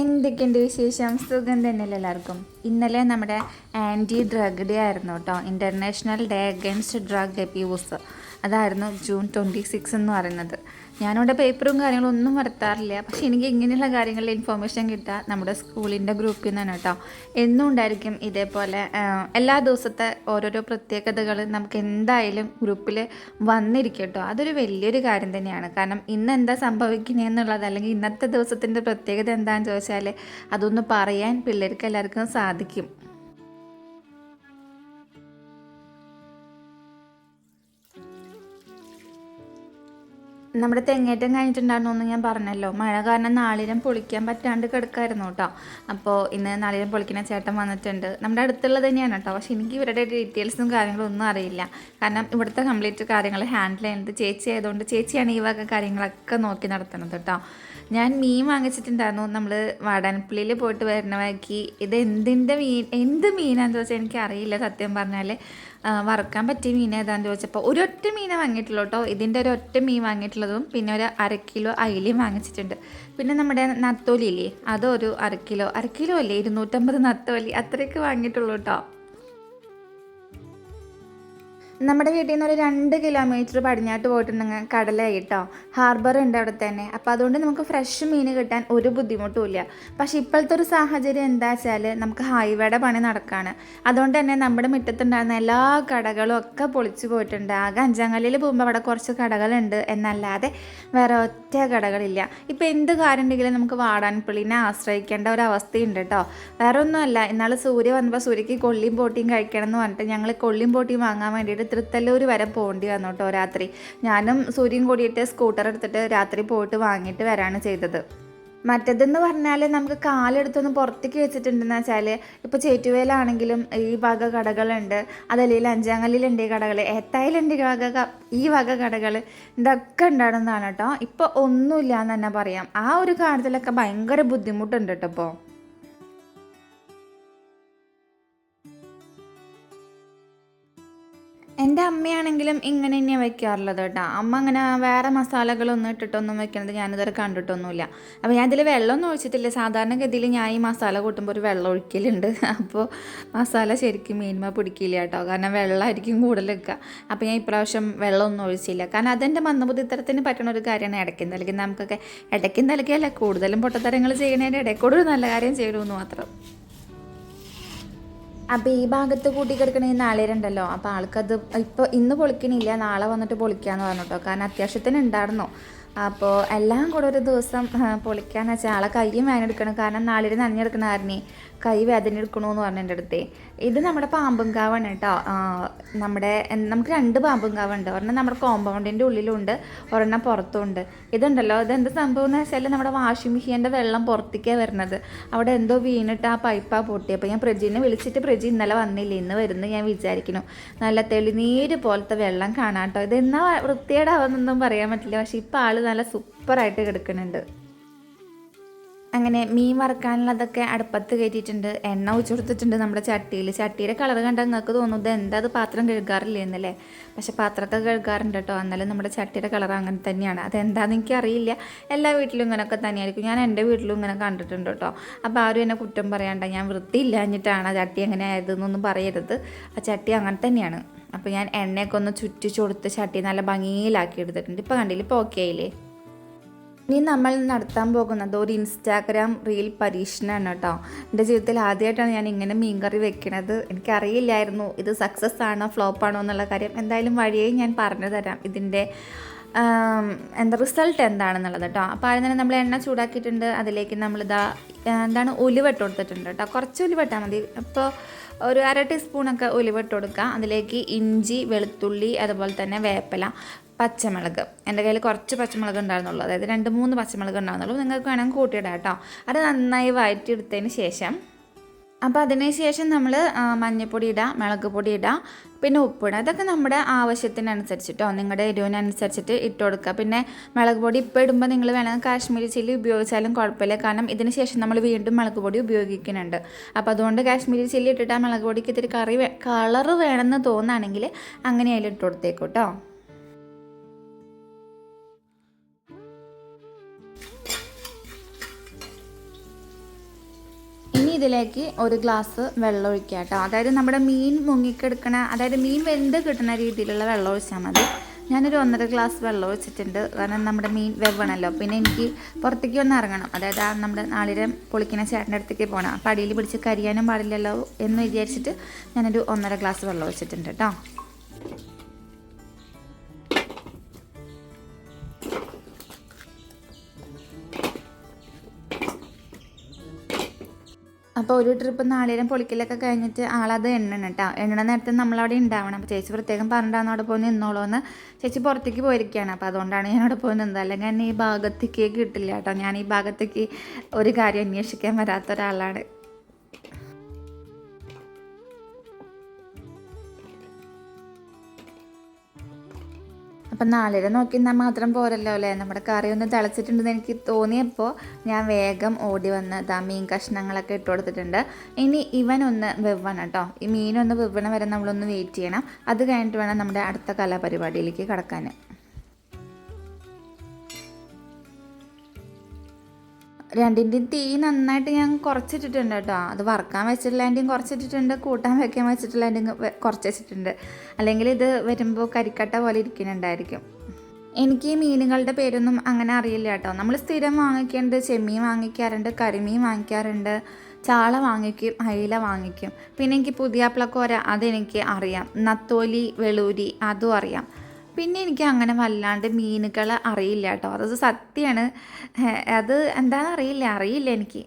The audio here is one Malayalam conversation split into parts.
എന്തൊക്കെയുണ്ട് വിശേഷം? സുഖം തന്നെയല്ലേ എല്ലാവർക്കും? ഇന്നലെ നമ്മുടെ ആന്റി ഡ്രഗ് ഡേ ആയിരുന്നു കേട്ടോ. International day against drug abuse അതായിരുന്നു ജൂൺ ട്വന്റി സിക്സ് എന്ന് പറയുന്നത്. ഞാനിവിടെ പേപ്പറും കാര്യങ്ങളും ഒന്നും വരുത്താറില്ല. പക്ഷേ എനിക്ക് ഇങ്ങനെയുള്ള കാര്യങ്ങളിൽ ഇൻഫോർമേഷൻ കിട്ടുക നമ്മുടെ സ്കൂളിന്റെ ഗ്രൂപ്പിൽ നിന്നാണ് കേട്ടോ. എന്നും ഉണ്ടായിരിക്കും ഇതേപോലെ എല്ലാ ദിവസത്തെ ഓരോരോ പ്രത്യേകതകൾ നമുക്ക് എന്തായാലും ഗ്രൂപ്പിൽ വന്നിരിക്കട്ടോ കേട്ടോ. അതൊരു വലിയൊരു കാര്യം തന്നെയാണ്. കാരണം ഇന്ന് എന്താ സംഭവിക്കുന്നതെന്നുള്ളത് അല്ലെങ്കിൽ ഇന്നത്തെ ദിവസത്തിന്റെ പ്രത്യേകത എന്താണെന്ന് ചോദിച്ചാൽ അതൊന്ന് പറയാൻ പിള്ളേർക്ക് എല്ലാവർക്കും സാധിക്കും. നമ്മുടെ തെങ്ങേറ്റം കഴിഞ്ഞിട്ടുണ്ടായിരുന്നു ഞാൻ പറഞ്ഞല്ലോ. മഴ കാരണം നാളിരം പൊളിക്കാൻ പറ്റാണ്ട് കിടക്കായിരുന്നു കേട്ടോ അപ്പോൾ ഇന്ന് നാളിരം പൊളിക്കുന്ന ചേട്ടൻ വന്നിട്ടുണ്ട്. നമ്മുടെ അടുത്തുള്ളത് തന്നെയാണ് കേട്ടോ പക്ഷെ എനിക്ക് ഇവരുടെ ഡീറ്റെയിൽസും കാര്യങ്ങളും ഒന്നും അറിയില്ല. കാരണം ഇവിടുത്തെ കംപ്ലീറ്റ് കാര്യങ്ങൾ ഹാൻഡിൽ ചെയ്യുന്നത് ചേച്ചി ആയതുകൊണ്ട് ചേച്ചിയാണ് ഈ വക കാര്യങ്ങളൊക്കെ നോക്കി നടത്തുന്നത് കേട്ടോ ഞാൻ മീൻ വാങ്ങിച്ചിട്ടുണ്ടായിരുന്നു. നമ്മൾ വാടാനപ്പള്ളിയിൽ പോയിട്ട് വരുന്ന വഴിക്ക്. ഇത് എന്തിന്റെ മീൻ? എന്ത് മീനാണെന്ന് ചോദിച്ചാൽ എനിക്കറിയില്ല സത്യം പറഞ്ഞാൽ വറുക്കാൻ പറ്റിയ മീൻ ഏതാണെന്ന് ചോദിച്ചപ്പോൾ ഒരൊറ്റ മീനെ വാങ്ങിയിട്ടുള്ളൂ കേട്ടോ ഇതിന്റെ ഒരു ഒറ്റ മീൻ വാങ്ങിയിട്ടുള്ളതും പിന്നെ ഒരു അര കിലോ അയിലയും വാങ്ങിച്ചിട്ടുണ്ട്. പിന്നെ നമ്മുടെ നത്തോലി ഇല്ലേ? അതൊരു അര കിലോ. അര കിലോ അല്ലേ? ഇരുന്നൂറ്റമ്പത് നത്തോലി. അത്രയൊക്കെ വാങ്ങിയിട്ടുള്ളൂ കേട്ടോ നമ്മുടെ വീട്ടിൽ നിന്ന് ഒരു രണ്ട് കിലോമീറ്റർ പടിഞ്ഞാട്ട് പോയിട്ടുണ്ടെങ്കിൽ കടലായി കേട്ടോ ഹാർബർ ഉണ്ട് അവിടെ തന്നെ. അപ്പോൾ അതുകൊണ്ട് നമുക്ക് ഫ്രഷ് മീൻ കിട്ടാൻ ഒരു ബുദ്ധിമുട്ടും ഇല്ല. പക്ഷേ ഇപ്പോഴത്തെ ഒരു സാഹചര്യം എന്താ വെച്ചാൽ നമുക്ക് ഹൈവേയുടെ പണി നടക്കുകയാണ് അതുകൊണ്ട് തന്നെ നമ്മുടെ മുറ്റത്തുണ്ടായിരുന്ന എല്ലാ കടകളും ഒക്കെ പൊളിച്ചു പോയിട്ടുണ്ട്. ആകെ അഞ്ചാങ്കല്ലിൽ പോകുമ്പോൾ അവിടെ കുറച്ച് കടകളുണ്ട്. എന്നല്ലാതെ വേറെ ഒറ്റ കടകളില്ല. ഇപ്പോൾ എന്ത് കാര്യം ഉണ്ടെങ്കിലും നമുക്ക് വാടാൻപള്ളിനെ ആശ്രയിക്കേണ്ട ഒരു അവസ്ഥയുണ്ട് കേട്ടോ വേറെ ഒന്നുമല്ല ഇന്നാൾ സൂര്യ വന്നപ്പോൾ സൂര്യക്ക് കൊള്ളിയും പോട്ടിയും കഴിക്കണം എന്ന് പറഞ്ഞിട്ട് ഞങ്ങൾ കൊള്ളിയും പോട്ടിയും വാങ്ങാൻ വേണ്ടിയിട്ട് തൃത്തല്ലൂർ വരെ പോകേണ്ടി വന്നു കേട്ടോ രാത്രി. ഞാനും സൂര്യൻ കൂടിയിട്ട് സ്കൂട്ടർ എടുത്തിട്ട് രാത്രി പോയിട്ട് വാങ്ങിയിട്ട് വരാണ് ചെയ്തത്. മറ്റേതെന്ന് പറഞ്ഞാൽ നമുക്ക് കാലെടുത്തൊന്ന് പുറത്തേക്ക് വെച്ചിട്ടുണ്ടെന്ന് വെച്ചാൽ ഇപ്പോൾ ചേറ്റുവേലാണെങ്കിലും ഈ വക കടകളുണ്ട്. അതല്ലെങ്കിൽ അഞ്ചാങ്കല്ലിലുണ്ട് ഈ കടകൾ ഏത്തായിലുണ്ട് ഈ വക ഈ വക കടകൾ ഇതൊക്കെ ഉണ്ടാകുന്നതാണ് കേട്ടോ. ഇപ്പോൾ ഒന്നുമില്ല എന്ന് തന്നെ പറയാം. ആ ഒരു കാര്യത്തിലൊക്കെ ഭയങ്കര ബുദ്ധിമുട്ടുണ്ട് കേട്ടോ ഇപ്പോൾ എന്റെ അമ്മയാണെങ്കിലും ഇങ്ങനെ തന്നെയാണ് വെക്കാറുള്ളത് കേട്ടോ. അമ്മ അങ്ങനെ വേറെ മസാലകളൊന്നും ഇട്ടിട്ടൊന്നും വെക്കുന്നത് ഞാനിതുവരെ കണ്ടിട്ടൊന്നുമില്ല. അപ്പോൾ ഞാൻ ഇതിൽ വെള്ളമൊന്നും ഒഴിച്ചിട്ടില്ല. സാധാരണഗതിയിൽ ഞാൻ ഈ മസാല കൂട്ടുമ്പോൾ ഒരു വെള്ളം ഒഴിക്കലുണ്ട്. അപ്പോൾ മസാല ശരിക്കും മീൻമ പിടിക്കില്ല കേട്ടോ. കാരണം വെള്ളമായിരിക്കും കൂടുതൽ വെക്കുക. അപ്പോൾ ഞാൻ ഇപ്രാവശ്യം വെള്ളമൊന്നും ഒഴിച്ചില്ല. കാരണം അതെന്റെ മന്ദബുദ്ധിത്തരത്തിന് പറ്റുന്ന ഒരു കാര്യമാണ് ഇടയ്ക്കും തലയ്ക്കും നമുക്കൊക്കെ ഇടയ്ക്കും നൽകിയല്ല കൂടുതലും പൊട്ടത്തരങ്ങൾ ചെയ്യണതിന്റെ ഇടയ്ക്കൂടെ ഒരു നല്ല കാര്യം ചെയ്യണമെന്ന് മാത്രം. അപ്പോൾ ഈ ഭാഗത്ത് കൂട്ടി കിടക്കണ ഈ അപ്പൊ ആൾക്കത് ഇപ്പോൾ ഇന്ന് പൊളിക്കണില്ല നാളെ വന്നിട്ട് പൊളിക്കാന്ന് പറഞ്ഞു കാരണം അത്യാവശ്യത്തിന് ഉണ്ടായിരുന്നു. അപ്പോൾ എല്ലാം കൂടെ ഒരു ദിവസം പൊളിക്കാന്ന് വെച്ചാൽ ആളെ കയ്യും വേനെടുക്കണം. കാരണം നാളിൽ നനഞ്ഞെടുക്കണ കാരണേ കൈ വേദന എടുക്കണമെന്ന് പറഞ്ഞു എന്റെ അടുത്തേ. ഇത് നമ്മുടെ പാമ്പും കാവാണ് കേട്ടോ. നമ്മുടെ നമുക്ക് രണ്ട് പാമ്പും കാവുണ്ട്. ഒരെണ്ണം നമ്മുടെ കോമ്പൗണ്ടിന്റെ ഉള്ളിലുണ്ട് ഒരെണ്ണം പുറത്തുണ്ട്. ഇതുണ്ടല്ലോ ഇതെന്ത് സംഭവം എന്ന് വെച്ചാൽ നമ്മുടെ വാഷിംഗ് മെഷീന്റെ വെള്ളം പുറത്തേക്കാണ് വരുന്നത്. അവിടെ എന്തോ വീണിട്ട് ആ പൈപ്പാണ് പൊട്ടി. അപ്പോൾ ഞാൻ പ്രജീനെ വിളിച്ചിട്ട് പ്രജി ഇന്നലെ വന്നില്ല ഇന്ന് വരുന്നു ഞാൻ വിചാരിക്കുന്നു. നല്ല തെളിനീര് പോലത്തെ വെള്ളം കാണാം കേട്ടോ. ഇത് എന്നാ വൃത്തിയേടാവുന്നൊന്നും പറയാൻ പറ്റില്ല. പക്ഷേ ഇപ്പോൾ ആൾ നല്ല സൂപ്പറായിട്ട് കിടക്കുന്നുണ്ട്. അങ്ങനെ മീൻ വറക്കാനുള്ളതൊക്കെ അടുപ്പത്ത് കയറ്റിയിട്ടുണ്ട്. എണ്ണ ഒഴിച്ചു കൊടുത്തിട്ടുണ്ട് നമ്മുടെ ചട്ടിയിൽ. ചട്ടിയുടെ കളർ കണ്ടാൽ നിങ്ങൾക്ക് തോന്നുന്നത് എന്താ അത് പാത്രം കഴുകാറില്ല എന്നല്ലേ? പക്ഷെ പാത്രമൊക്കെ കഴുകാറുണ്ട് കേട്ടോ. എന്നാലും നമ്മുടെ ചട്ടിയുടെ കളർ അങ്ങനെ തന്നെയാണ്. അതെന്താണെന്ന് എനിക്ക് അറിയില്ല. എല്ലാ വീട്ടിലും ഇങ്ങനെയൊക്കെ തന്നെയായിരിക്കും. ഞാൻ എന്റെ വീട്ടിലും ഇങ്ങനെ കണ്ടിട്ടുണ്ട് കേട്ടോ. അപ്പോൾ ആരും എന്നെ കുറ്റം പറയാണ്ട. ഞാൻ വൃത്തിയില്ലാഞ്ഞിട്ടാണ് ആ ചട്ടി അങ്ങനെ ആയതെന്നൊന്നും പറയരുത്. ആ ചട്ടി അങ്ങനെ തന്നെയാണ്. അപ്പോൾ ഞാൻ എണ്ണയൊക്കെ ഒന്ന് ചുറ്റിച്ചു കൊടുത്ത് ചട്ടി നല്ല ഭംഗിയിലാക്കി എടുത്തിട്ടുണ്ട്. ഇപ്പോൾ കണ്ടില്ല? ഇപ്പോൾ ഓക്കെ ആയില്ലേ? ഇനി നമ്മൾ നടത്താൻ പോകുന്നത് ഒരു ഇൻസ്റ്റാഗ്രാം റീൽ പരീക്ഷണമാണ് കേട്ടോ. എന്റെ ജീവിതത്തിൽ ആദ്യമായിട്ടാണ് ഞാൻ ഇങ്ങനെ മീൻകറി വെക്കണത്. എനിക്കറിയില്ലായിരുന്നു ഇത് സക്സസ് ആണോ ഫ്ലോപ്പ് ആണോ എന്നുള്ള കാര്യം. എന്തായാലും വഴിയേ ഞാൻ പറഞ്ഞു തരാം ഇതിന്റെ എന്താ റിസൾട്ട് എന്താണെന്നുള്ളത് കേട്ടോ. അപ്പോൾ ആദ്യം തന്നെ നമ്മൾ എണ്ണ ചൂടാക്കിയിട്ടുണ്ട്. അതിലേക്ക് നമ്മളിതാ എന്താണ് ഉലുവ ഇട്ട് കൊടുത്തിട്ടുണ്ട് കേട്ടോ. കുറച്ച് ഉലുവ ഇട്ടാൽ മതി. അപ്പോൾ ഒരു അര ടീസ്പൂണൊക്കെ ഉലുവ ഇട്ട് കൊടുക്കുക. അതിലേക്ക് ഇഞ്ചി വെളുത്തുള്ളി അതുപോലെ തന്നെ വേപ്പില പച്ചമുളക്. എന്റെ കയ്യിൽ കുറച്ച് പച്ചമുളക് ഉണ്ടായിരുന്നുള്ളൂ. അതായത് രണ്ട് മൂന്ന് പച്ചമുളക് ഉണ്ടായിരുന്നുള്ളൂ. നിങ്ങൾക്ക് വേണമെങ്കിൽ കൂട്ടിയിടാം കേട്ടോ. അത് നന്നായി വഴറ്റിയെടുത്തതിന് ശേഷം അപ്പോൾ അതിന് ശേഷം നമ്മൾ മഞ്ഞൾപ്പൊടി ഇടുക മുളക് പൊടി ഇടുക പിന്നെ ഉപ്പിടുക അതൊക്കെ നമ്മുടെ ആവശ്യത്തിനനുസരിച്ചിട്ടോ നിങ്ങളുടെ എരിവിനനുസരിച്ചിട്ട് ഇട്ട് കൊടുക്കുക പിന്നെ മുളക് പൊടി ഇപ്പോൾ ഇടുമ്പോൾ നിങ്ങൾ വേണമെങ്കിൽ കാശ്മീരി ചില്ലി ഉപയോഗിച്ചാലും കുഴപ്പമില്ല. കാരണം ഇതിന് ശേഷം നമ്മൾ വീണ്ടും മുളക് പൊടി ഉപയോഗിക്കുന്നുണ്ട്. അപ്പോൾ അതുകൊണ്ട് കാശ്മീരി ചില്ലി ഇട്ടിട്ട് ആ മുളക് പൊടിക്ക് ഇത്തിരി കറി കളറ് വേണമെന്ന് തോന്നുകയാണെങ്കിൽ അങ്ങനെ അതിൽ ഇട്ട് ഇതിലേക്ക് ഒരു ഗ്ലാസ് വെള്ളം ഒഴിക്കുക കേട്ടോ. അതായത് നമ്മുടെ മീൻ മുങ്ങിക്കെടുക്കണ അതായത് മീൻ വെന്ത് കിട്ടുന്ന രീതിയിലുള്ള വെള്ളം ഒഴിച്ചാൽ മതി. ഞാനൊരു ഒന്നര ഗ്ലാസ് വെള്ളം ഒഴിച്ചിട്ടുണ്ട്. കാരണം നമ്മുടെ മീൻ വെവ്വണല്ലോ. പിന്നെ എനിക്ക് പുറത്തേക്ക് ഒന്ന് ഇറങ്ങണം. അതായത് ആ നമ്മുടെ നാളിരം പൊളിക്കുന്ന ചേട്ടന്റെ അടുത്തേക്ക് പോകണം. അപ്പം അടിയിൽ പിടിച്ച് കരിയാനും പാടില്ലല്ലോ എന്ന് വിചാരിച്ചിട്ട് ഞാനൊരു ഒന്നര ഗ്ലാസ് വെള്ളം ഒഴിച്ചിട്ടുണ്ട് കേട്ടോ. ഒരു ട്രിപ്പ് നാളികേരം പൊളിക്കലൊക്കെ കഴിഞ്ഞിട്ട് ആളത് എണ്ണണം കേട്ടോ എണ്ണണ നേരത്തെ നമ്മളവിടെ ഉണ്ടാവണം അപ്പോൾ ചേച്ചി പ്രത്യേകം പറഞ്ഞിട്ടാണ് അവിടെ പോയി നിന്നോളൂ എന്ന് ചേച്ചി പുറത്തേക്ക് പോയിരിക്കുകയാണ് അപ്പോൾ അതുകൊണ്ടാണ് ഞാൻ അവിടെ പോയി നിന്നത്. അല്ലെങ്കിൽ എന്നെ ഈ ഭാഗത്തേക്ക് കിട്ടില്ല കേട്ടോ ഞാൻ ഈ ഭാഗത്തേക്ക് ഒരു കാര്യം അന്വേഷിക്കാൻ വരാത്ത ഒരാളാണ്. അപ്പം നാളിര നോക്കി നിന്നാൽ മാത്രം പോരല്ലോ അല്ലേ? നമ്മുടെ കറി ഒന്ന് തിളച്ചിട്ടുണ്ടെന്ന് എനിക്ക് തോന്നിയപ്പോൾ ഞാൻ വേഗം ഓടി വന്ന് ദാ മീൻ കഷ്ണങ്ങളൊക്കെ ഇട്ട് കൊടുത്തിട്ടുണ്ട്. ഇനി ഇവനൊന്ന് വെവ്വണം കേട്ടോ. ഈ മീനൊന്ന് വെവ്വണം വരെ നമ്മളൊന്ന് വെയിറ്റ് ചെയ്യണം. അത് കഴിഞ്ഞിട്ട് വേണം നമ്മുടെ അടുത്ത കലാപരിപാടിയിലേക്ക് കടക്കാൻ. രണ്ടിന്റെയും തീ നന്നായിട്ട് ഞാൻ കുറച്ചിട്ടിട്ടുണ്ട് കേട്ടോ. അത് വറുക്കാൻ വെച്ചിട്ടുള്ളതിന്റെയും കുറച്ചിട്ടിട്ടുണ്ട് കൂട്ടാൻ വെക്കാൻ വെച്ചിട്ടുള്ളതിന്റെയും കുറച്ച് വെച്ചിട്ടുണ്ട് അല്ലെങ്കിൽ ഇത് വരുമ്പോൾ കരിക്കട്ട പോലെ ഇരിക്കുന്നുണ്ടായിരിക്കും. എനിക്ക് ഈ മീനുകളുടെ പേരൊന്നും അങ്ങനെ അറിയില്ല കേട്ടോ. നമ്മൾ സ്ഥിരം വാങ്ങിക്കേണ്ടത് ചെമ്മീൻ വാങ്ങിക്കാറുണ്ട് കരിമീൻ വാങ്ങിക്കാറുണ്ട് ചാള വാങ്ങിക്കും അയില വാങ്ങിക്കും. പിന്നെ എനിക്ക് പുതിയാപ്പിളക്കോര അതെനിക്ക് അറിയാം. നത്തോലി വെളൂരി അതും അറിയാം. പിന്നെ എനിക്ക് അങ്ങനെ വല്ലാണ്ട് മീനുകൾ അറിയില്ല കേട്ടോ. അത് സത്യമാണ്. അത് എന്താണെന്ന് അറിയില്ല. അറിയില്ല എനിക്ക്.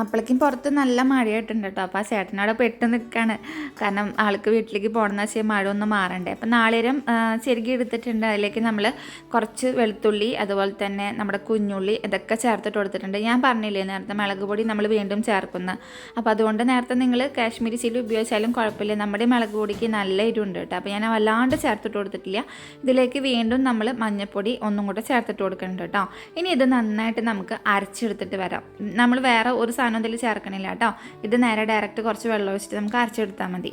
അപ്പോഴേക്കും പുറത്ത് നല്ല മഴയായിട്ടുണ്ട് കേട്ടോ. അപ്പോൾ ആ ചേട്ടനവിടെ പെട്ട് നിൽക്കുകയാണ് കാരണം ആൾക്ക് വീട്ടിലേക്ക് പോകണമെന്ന് വെച്ചാൽ മഴ ഒന്ന് മാറണ്ടേ. അപ്പം നാളേരം ചെരുകി എടുത്തിട്ടുണ്ട്. അതിലേക്ക് നമ്മൾ കുറച്ച് വെളുത്തുള്ളി അതുപോലെ തന്നെ നമ്മുടെ കുഞ്ഞുള്ളി ഇതൊക്കെ ചേർത്തിട്ട് കൊടുത്തിട്ടുണ്ട്. ഞാൻ പറഞ്ഞില്ലേ നേരത്തെ മുളക് പൊടി നമ്മൾ വീണ്ടും ചേർക്കുന്ന. അപ്പോൾ അതുകൊണ്ട് നേരത്തെ നിങ്ങൾ കാശ്മീരി ചില്ലി ഉപയോഗിച്ചാലും കുഴപ്പമില്ല. നമ്മുടെ മുളക് പൊടിക്ക് നല്ല ഇരുണ്ട് കേട്ടോ. അപ്പോൾ ഞാൻ വല്ലാണ്ട് ചേർത്തിട്ട് കൊടുത്തിട്ടില്ല. ഇതിലേക്ക് വീണ്ടും നമ്മൾ മഞ്ഞൾപ്പൊടി ഒന്നും കൂടെ ചേർത്തിട്ട് കൊടുക്കുന്നുണ്ട് കേട്ടോ. ഇനി ഇത് നന്നായിട്ട് നമുക്ക് അരച്ചെടുത്തിട്ട് വരാം. നമ്മൾ വേറെ ഒരു സാധനം ഇതിൽ ചേർക്കണില്ല കേട്ടോ. ഇത് നേരെ ഡയറക്റ്റ് കുറച്ച് വെള്ളം ഒഴിച്ചിട്ട് നമുക്ക് അരച്ചെടുത്താൽ മതി.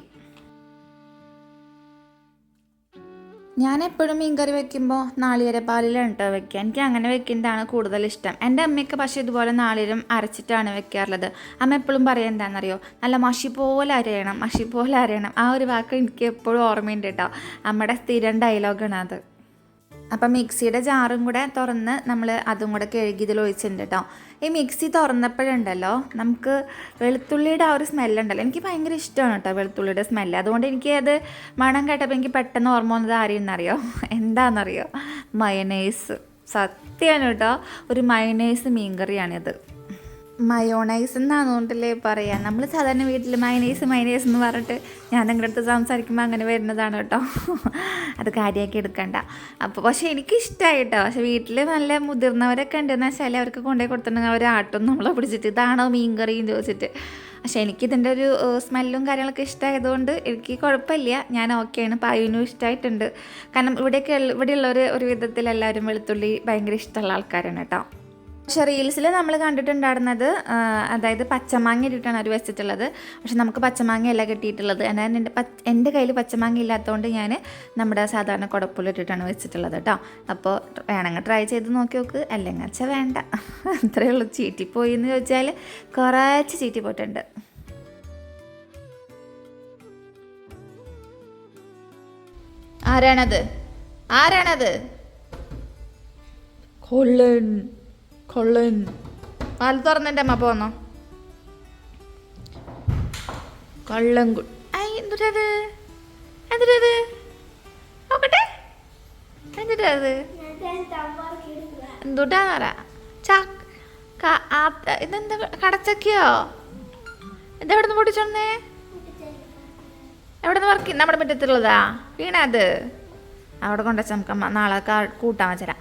ഞാൻ എപ്പോഴും മീൻകറി വെക്കുമ്പോൾ നാളികേരപ്പാലിലാണ് കേട്ടോ വെക്കുക. എനിക്ക് അങ്ങനെ വെക്കുന്നതാണ് കൂടുതൽ ഇഷ്ടം. എന്റെ അമ്മയ്ക്ക് പക്ഷേ ഇതുപോലെ നാളികേരം അരച്ചിട്ടാണ് വെക്കാറുള്ളത്. അമ്മ എപ്പോഴും പറയാൻ എന്താണെന്നറിയോ നല്ല മഷി പോലെ അരയണം മഷി പോലെ അരയണം. ആ ഒരു വാക്ക് എനിക്ക് എപ്പോഴും ഓർമ്മയുണ്ട് കേട്ടോ അമ്മയുടെ സ്ഥിരം ഡയലോഗാണ് അത്. അപ്പം മിക്സിയുടെ ജാറും കൂടെ തുറന്ന് നമ്മൾ അതും കൂടെ കഴുകി ഇതിൽ ഒഴിച്ചിട്ടുണ്ട് കേട്ടോ ഈ മിക്സി തുറന്നപ്പോഴുണ്ടല്ലോ നമുക്ക് വെളുത്തുള്ളിയുടെ ആ ഒരു സ്മെല്ലുണ്ടല്ലോ. എനിക്ക് ഭയങ്കര ഇഷ്ടമാണ് കേട്ടോ വെളുത്തുള്ളിയുടെ സ്മെല്ല്. അതുകൊണ്ട് എനിക്ക് അത് മണം കേട്ടപ്പോൾ എനിക്ക് പെട്ടെന്ന് ഓർമ്മ വന്നത് ആരെയെന്നറിയോ എന്താണെന്നറിയോ? മയനൈസ് സത്യമാണ് കേട്ടോ ഒരു മയനൈസ് മീൻകറിയാണിത്. മയോണൈസ് എന്നാണെന്നുകൊണ്ടല്ലേ പറയാം. നമ്മൾ സാധാരണ വീട്ടിൽ മയനൈസ് മയനൈസ് എന്ന് പറഞ്ഞിട്ട് ഞാൻ നിങ്ങളുടെ അടുത്ത് സംസാരിക്കുമ്പോൾ അങ്ങനെ വരുന്നതാണ് കേട്ടോ. അത് കാര്യമാക്കി എടുക്കണ്ട. അപ്പോൾ പക്ഷേ എനിക്ക് ഇഷ്ടമായി കേട്ടോ പക്ഷേ വീട്ടിൽ നല്ല മുതിർന്നവരൊക്കെ ഉണ്ടെന്ന് വെച്ചാൽ അവർക്ക് കൊണ്ടുപോയി കൊടുത്തിട്ടുണ്ടെങ്കിൽ അവർ ആട്ടും നമ്മളെ പിടിച്ചിട്ട് ഇതാണോ മീൻ കറിയും ചോദിച്ചിട്ട്. പക്ഷേ എനിക്കിതിന്റെ ഒരു സ്മെല്ലും കാര്യങ്ങളൊക്കെ ഇഷ്ടമായതുകൊണ്ട് എനിക്ക് കുഴപ്പമില്ല. ഞാൻ ഓക്കെയാണ് പായുവിനും ഇഷ്ടമായിട്ടുണ്ട് കാരണം ഇവിടെയൊക്കെ ഇവിടെയുള്ളവർ ഒരു വിധത്തിൽ എല്ലാവരും വെളുത്തുള്ളി ഭയങ്കര ഇഷ്ടമുള്ള ആൾക്കാരാണ് കേട്ടോ. പക്ഷേ റീൽസിൽ നമ്മൾ കണ്ടിട്ടുണ്ടായിരുന്നത് അതായത് പച്ചമാങ്ങ ഇട്ടിട്ടാണ് അവർ വെച്ചിട്ടുള്ളത്. പക്ഷെ നമുക്ക് പച്ചമാങ്ങയല്ല കിട്ടിയിട്ടുള്ളത്. എന്നാൽ എന്റെ പച്ച എന്റെ കയ്യിൽ പച്ചമാങ്ങ ഇല്ലാത്തതുകൊണ്ട് ഞാൻ നമ്മുടെ സാധാരണ കുടപ്പുല്ലിട്ടിട്ടാണ് വെച്ചിട്ടുള്ളത് കേട്ടോ. അപ്പോൾ വേണമെങ്കിൽ ട്രൈ ചെയ്ത് നോക്കി നോക്ക്. അല്ലെങ്കിൽ വെച്ചാൽ വേണ്ട. അത്രയേ ഉള്ളൂ. ചീറ്റിപ്പോയി എന്ന് ചോദിച്ചാൽ കുറച്ച് ചീറ്റി പോയിട്ടുണ്ട്. ആരാണത്? ആരാണത്? കൊള്ളൻ. കൊള്ളൻ. പാൽ തുറന്നെന്റെ അമ്മ പോന്നോ? കള്ളൻ കു ഐ എന്തുട്ടത് എന്തുട്ടത് നോക്കട്ടെ. എന്തുട്ടത് എന്തുട്ടാന്ന് പറ? ചാക്ക് ഇതെന്താ കടച്ചക്കയോ? ഇതെവിടെ നിന്ന് പൊട്ടിച്ചോന്നേ എവിടെ നിന്ന് വർക്ക് നമ്മുടെ മുറ്റത്തുള്ളതാ. വീണത് അവിടെ കൊണ്ടുവച്ച നമുക്ക് നാളെ കൂട്ടാൻ വെച്ചരാം.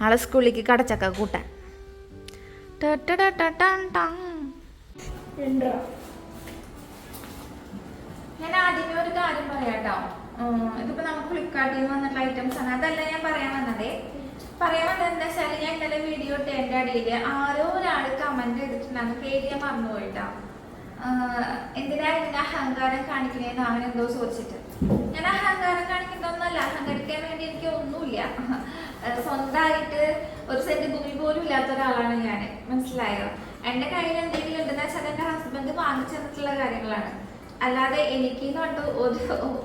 നാളെ സ്കൂളിലേക്ക് കടച്ചക്ക കൂട്ടാൻ. ഞാൻ ആദ്യമേ ഒരു കാര്യം പറയാട്ടോ. ഇതിപ്പോ നമുക്ക് ഫ്ലിപ്കാർട്ടിൽ നിന്ന് വന്നിട്ടുള്ള ഐറ്റംസ് ആണ്. അതല്ല ഞാൻ പറയാൻ വന്നതേ. പറയാൻ വന്നത് എന്താ വെച്ചാൽ ഞാൻ ഇന്നലെ വീഡിയോ ഇട്ട് എന്റെ അടിയിൽ ആരോ ഒരാൾ കമന്റ് ചെയ്തിട്ടുണ്ടായിരുന്നു. പേര് ഞാൻ മറന്നുപോയിട്ടാ. എന്തിനാ ഇങ്ങനെ അഹങ്കാരം കാണിക്കണേന്ന് അവൻ എന്തോ ചോദിച്ചിട്ട്. ഞാൻ അഹങ്കാരം കാണിക്കുന്നൊന്നല്ല അഹങ്കരിക്കാൻ വേണ്ടി എനിക്ക് ഒന്നുമില്ല. സ്വന്തമായിട്ട് ഒരു സെന്റ് ഭൂമി പോലും ഇല്ലാത്ത ഒരാളാണ് ഞാൻ. മനസ്സിലായോ? എന്റെ കയ്യിൽ എന്തെങ്കിലും ഉണ്ടെന്ന് വെച്ചാൽ എന്റെ ഹസ്ബൻഡ് വാങ്ങിച്ചിട്ടുള്ള കാര്യങ്ങളാണ്. അല്ലാതെ എനിക്ക് എന്ന് ഒരു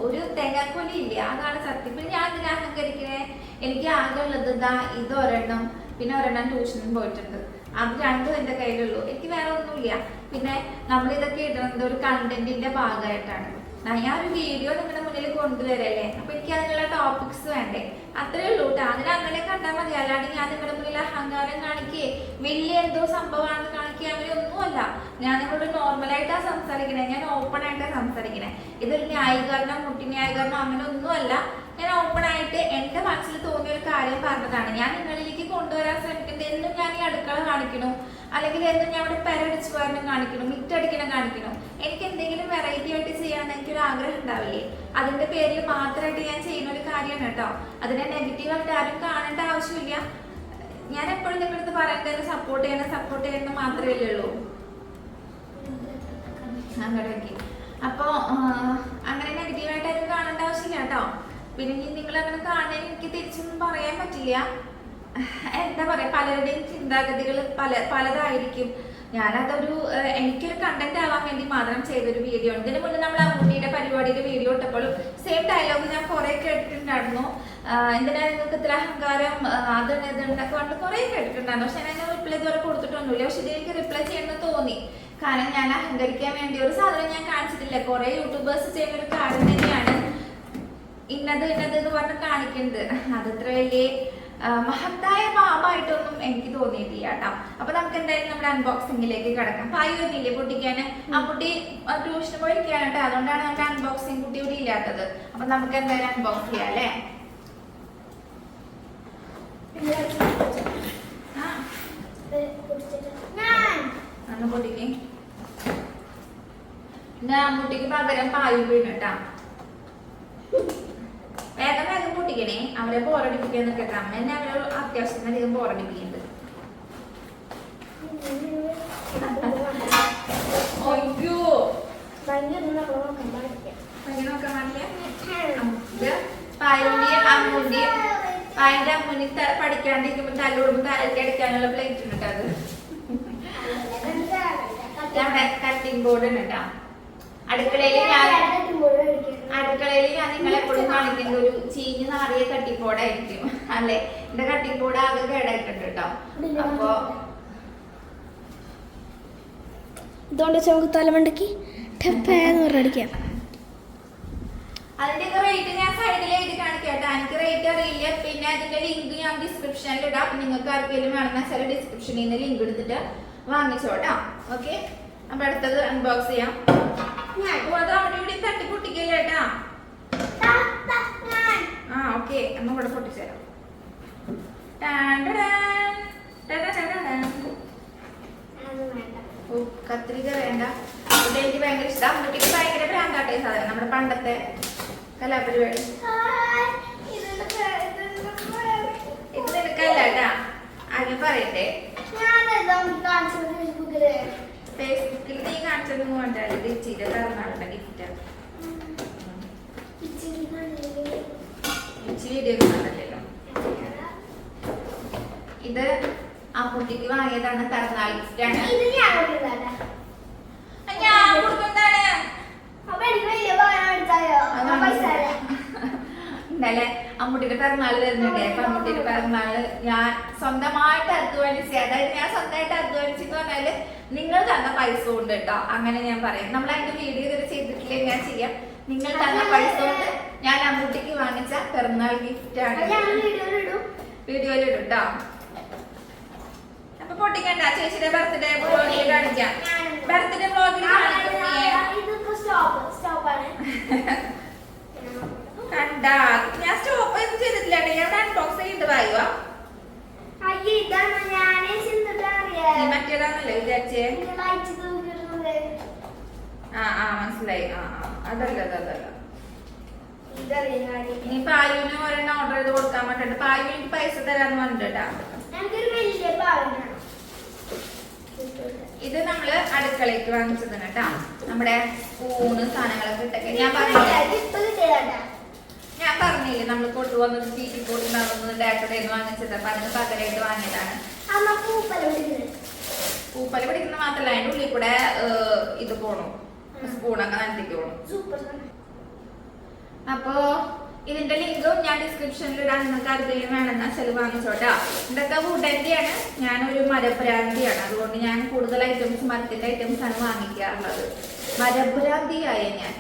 ഒരു തേങ്ങാക്കൊലി ഇല്ല. അതാണ് സത്യം. പിന്നെ ഞാൻ ഇതിനെ അഹങ്കരിക്കണേ? എനിക്ക് ആകെ ഉള്ളത് ഇതാ ഇത് ഒരെണ്ണം പിന്നെ ഒരെണ്ണം ട്യൂഷനും പോയിട്ടുണ്ട്. അത് രണ്ടും എന്റെ കയ്യിലുള്ളൂ. എനിക്ക് വേറെ ഒന്നുമില്ല. പിന്നെ നമ്മൾ ഇതൊക്കെ ഇടുന്നത് ഒരു കണ്ടന്റിന്റെ ഭാഗമായിട്ടാണ്. ഞാൻ ഒരു വീഡിയോ നിങ്ങളുടെ മുന്നിൽ കൊണ്ടുവരല്ലേ? അപ്പൊ എനിക്ക് അതിനുള്ള ടോപ്പിക്സ് വേണ്ടേ? അത്രേ ഉള്ളൂ കേട്ടോ അതിന് അങ്ങനെ കണ്ടാൽ മതി. അല്ലാണ്ട് ഞാൻ നിങ്ങളുടെ മുന്നിൽ അഹങ്കാരം കാണിക്കേ. വലിയ എന്തോ സംഭവമാണെന്ന് കാണിക്കുക അങ്ങനെ ഒന്നുമല്ല. ഞാൻ നിങ്ങളോട് നോർമലായിട്ടാണ് സംസാരിക്കണേ. ഞാൻ ഓപ്പൺ ആയിട്ടാണ് സംസാരിക്കണേ. ഇതൊരു ന്യായീകരണം മുട്ടി ന്യായീകരണം അങ്ങനെ ഒന്നുമല്ല. ഞാൻ ഓപ്പൺ ആയിട്ട് എന്റെ മനസ്സിൽ തോന്നിയ ഒരു കാര്യം പറഞ്ഞതാണ്. ഞാൻ നിങ്ങളിലേക്ക് കൊണ്ടുവരാൻ ശ്രമിക്കുന്നത് എന്നും ഞാൻ ഈ അടുക്കള കാണിക്കണു? അല്ലെങ്കിൽ എന്നും ഞാൻ ഇവിടെ പെരടിച്ച് വരണം കാണിക്കണം? മിറ്റടിക്കണം കാണിക്കണം? എനിക്ക് എന്തെങ്കിലും വെറൈറ്റി ആയിട്ട് ചെയ്യാൻ എനിക്കൊരു ആഗ്രഹം ഉണ്ടാവില്ലേ? അതിന്റെ പേരിൽ മാത്രമായിട്ട് ഞാൻ ചെയ്യുന്ന ഒരു കാര്യമാണ് കേട്ടോ അതിനെ നെഗറ്റീവായിട്ട് ആരും കാണേണ്ട ആവശ്യമില്ല. ഞാൻ എപ്പോഴും നിങ്ങളുടെ അടുത്ത് പറയേണ്ടത് സപ്പോർട്ട് ചെയ്യണം സപ്പോർട്ട് ചെയ്യണം മാത്രമേ ഉള്ളൂ. അപ്പോ നെഗറ്റീവ് അങ്ങനെ നെഗറ്റീവായിട്ട് ആരും കാണേണ്ട ആവശ്യമില്ല കേട്ടോ. പിന്നെ നിങ്ങൾ അങ്ങനെ കാണാൻ എനിക്ക് തിരിച്ചൊന്നും പറയാൻ പറ്റില്ല. എന്താ പറയാ പലരുടെയും ചിന്താഗതികൾ പല പലതായിരിക്കും. ഞാനതൊരു എനിക്കൊരു കണ്ടന്റ് ആവാൻ വേണ്ടി മാത്രം ചെയ്തൊരു വീഡിയോ ഇതിനു മുന്നേ നമ്മൾ അമ്മൂട്ടിയുടെ പരിപാടിയുടെ വീഡിയോ ഇട്ടപ്പോഴും സെയിം ഡയലോഗ് ഞാൻ കുറെ കേട്ടിട്ടുണ്ടായിരുന്നു. എന്തിനാ നിങ്ങൾക്ക് ഇത്ര അഹങ്കാരം ആഹ്, അതുണ്ട് ഇതുണ്ടൊക്കെ പറഞ്ഞിട്ട് കുറെ കേട്ടിട്ടുണ്ടായിരുന്നു. പക്ഷെ ഞാൻ റിപ്ലൈ ഇതുവരെ കൊടുത്തിട്ടൊന്നുമില്ല. പക്ഷെ ഇതിലേക്ക് റിപ്ലൈ ചെയ്യണമെന്ന് തോന്നി. കാരണം ഞാൻ അഹങ്കരിക്കാൻ വേണ്ടി ഒരു സാധനം ഞാൻ കാണിച്ചിട്ടില്ല. കുറെ യൂട്യൂബേഴ്സ് ചെയ്യുന്ന ഒരു കാര്യം തന്നെയാണ്. ഇന്നത് ഇന്നത് എന്ന് പറഞ്ഞ് കാണിക്കുന്നത് അതത്ര വലിയ ആ, മഹത്തായ പാപമായിട്ടൊന്നും എനിക്ക് തോന്നിയിട്ടില്ല കേട്ടോ അപ്പൊ നമുക്ക് എന്തായാലും നമ്മുടെ അൺബോക്സിംഗിലേക്ക് കിടക്കാം. പായി വന്നില്ലേ പൊട്ടിക്കാന്? ആ കുട്ടി ട്യൂഷന് പോയിരിക്കുകയാണ് കേട്ടോ അതുകൊണ്ടാണ് നമുക്ക് അൺബോക്സിംഗ് കുട്ടി ഇവിടെ ഇല്ലാത്തത്. അപ്പൊ നമുക്ക് എന്തായാലും അൺബോക്സ് ചെയ്യാം അല്ലേ? പൊട്ടിക്ക്. പകരം പായു വീണ് കേട്ടാ വേഗം വേഗം പൊട്ടിക്കണേ. അവരെ ബോറടിപ്പിക്കാൻ നിൽക്കട്ടെ. അമ്മ തന്നെ അവരെ അത്യാവശ്യത്തിന് അധികം ബോറടിപ്പിക്കുന്നുണ്ട് അയ്യോ. പായുണ്ടിയും അമ്മൂണ്ടിയും പായന്റെ അമ്മൂനി ത- പഠിക്കാണ്ടിരിക്കുമ്പോ തല്ലോടുമ്പോ തലയ്ക്ക് അടിക്കാനുള്ള പ്ലേറ്റ് ഉണ്ട് അത്. കട്ടിംഗ് ബോർഡ് ഉണ്ട് കേട്ടോ. അടുക്കളയിൽ ഞാൻ അടുക്കളയിൽ ഞാൻ നിങ്ങളെ എപ്പോഴും കാണിക്കുന്ന ഒരു ചീഞ്ഞ് നാറിയ കട്ടിപ്പോടായിരിക്കും. അല്ലെ? എന്റെ കട്ടിപ്പോട് ആകെ കേടായിട്ടുണ്ട് കേട്ടോ. അപ്പൊ ഇതുകൊണ്ട് നമുക്ക് തലമണ്ടയ്ക്ക് ടെപ്പേന്ന് പറഞ്ഞടിക്കാം അതിന്റെ റേറ്റ് ഞാൻ സൈഡിൽ എഴുതി കേട്ടോ. എനിക്ക് റേറ്റ് അറിയില്ല. പിന്നെ അതിന്റെ ലിങ്ക് ഞാൻ ഡിസ്ക്രിപ്ഷനിൽ ഇടാം. നിങ്ങൾക്ക് ആർക്കെങ്കിലും വേണമെന്ന് വെച്ചാൽ ഡിസ്ക്രിപ്ഷനിൽ നിന്ന് ലിങ്ക് എടുത്തിട്ട് വാങ്ങിച്ചോട്ടാ. ഓക്കെ അപ്പൊ അടുത്തത് അൺബോക്സ് ചെയ്യാം. ഞാൻ അവിടെ ഇവിടെ തട്ടി പൊട്ടിക്കല്ലേ കേട്ടാ ആ ഇവിടെ വേണ്ട. ഇത് എനിക്ക് ഭയങ്കര ഇഷ്ടം. കുട്ടിക്ക് ഭയങ്കര ഭ്രാന്താട്ടെ സാധനം. നമ്മുടെ പണ്ടത്തെ കലാപരിപാടി. ഇത് നിനക്കല്ല കേട്ടാ അങ്ങനെ പറയട്ടെ. ഫേസ്ബുക്കിൽ നീ കാണിച്ചൊന്നും വേണ്ടല്ലോ ഇത് ഇച്ചിരി തറന്നാളുടെ ഗിഫ്റ്റ് ഇച്ചിരി കണ്ടല്ലോ. ഇത് കുട്ടിക്ക് വാങ്ങിയതാണ് തറന്നാൾ ഗിഫ്റ്റ് ആണ്. കൊടുക്കുന്നതാണ് ഇന്നലെ അമ്മൂട്ടിയുടെ പിറന്നാൾ വരുന്നുണ്ട്. അപ്പൊ അമ്മൂട്ടിയുടെ പിറന്നാൾ ഞാൻ സ്വന്തമായിട്ട് അധ്വാനിച്ച് അതായത് ഞാൻ സ്വന്തമായിട്ട് അധ്വാനിച്ചെന്ന് പറഞ്ഞാൽ നിങ്ങൾ തന്ന പൈസ കൊണ്ട് കേട്ടോ അങ്ങനെ ഞാൻ പറയും. നമ്മൾ അതിന്റെ വീഡിയോ ഇതുവരെ ചെയ്തിട്ടില്ലേ? ഞാൻ ചെയ്യാം. നിങ്ങൾ തന്ന പൈസ കൊണ്ട് ഞാൻ അമ്മൂട്ടിക്ക് വാങ്ങിച്ച പിറന്നാൾ ഗിഫ്റ്റ് ആണ്. വീഡിയോയിൽ ഇടും. കേട്ടോ അപ്പൊ പൊട്ടിക്കണ്ട. ചേച്ചിയുടെ ബർത്ത്ഡേ ബ്ലോഗിൽ കാണിക്കാം. ബർത്ത്ഡേ ബ്ലോഗിൽ കാണിക്കും. കണ്ട. ഞാൻ സ്റ്റോപ്പ് ഒന്നും ചെയ്തിട്ടില്ല ഞാൻ അൺബോക്സ് ചെയ്തിട്ട് വായുവാ അയ്യേ ഇതാണ്? ഞാനേ ചിന്തിട്ട് നീ അറിയാം മറ്റേതാണല്ലേ വിചാരിച്ചേ ആ ആ മനസ്സിലായി. ആ അതല്ല അതല്ല ഇനി പായുവിന് ഒരെണ്ണം ഓർഡർ ചെയ്ത് കൊടുക്കാൻ പായുവിന് എനിക്ക് പൈസ തരാന്ന് പറഞ്ഞിട്ടാ ഇത് നമ്മൾ അടുക്കളയ്ക്ക് വാങ്ങിച്ചതാണ് കേട്ടാ. നമ്മുടെ സ്പൂണ് സാധനങ്ങളൊക്കെ ഇട്ടൊക്കെ. ഞാൻ പറഞ്ഞില്ലേ? ഞാൻ പറഞ്ഞില്ലേ നമ്മൾ കൊണ്ടുവന്നത് ചീറ്റി കൊണ്ടുണ്ടാകുന്നത് ഡാറ്റയുടെ വാങ്ങിച്ചത്. അപ്പൊ അതിന് പകരമായിട്ട് വാങ്ങിയതാണ്. പൂപ്പല പിടിക്കുന്ന മാത്രല്ല അതിന്റെ ഉള്ളിൽ കൂടെ ഇത് പോണു. സ്പൂണൊക്കെ നടത്തിക്ക് പോണു. അപ്പോ ഇതിന്റെ ലിങ്കും ഞാൻ ഡിസ്ക്രിപ്ഷനിൽ ഇടാൻ നിങ്ങൾക്ക് ആർക്കെങ്കിലും വേണമെന്ന് വെച്ചാൽ വാങ്ങിച്ചോട്ടാ. ഇതൊക്കെ വുഡന്റെയാണ് ഞാനൊരു മരഭ്രാന്തിയാണ്. അതുകൊണ്ട് ഞാൻ കൂടുതൽ ഐറ്റംസ് മരത്തിന്റെ ഐറ്റംസ് ആണ് വാങ്ങിക്കാറുള്ളത്. മരഭ്രാന്തിയായ ഞാൻ.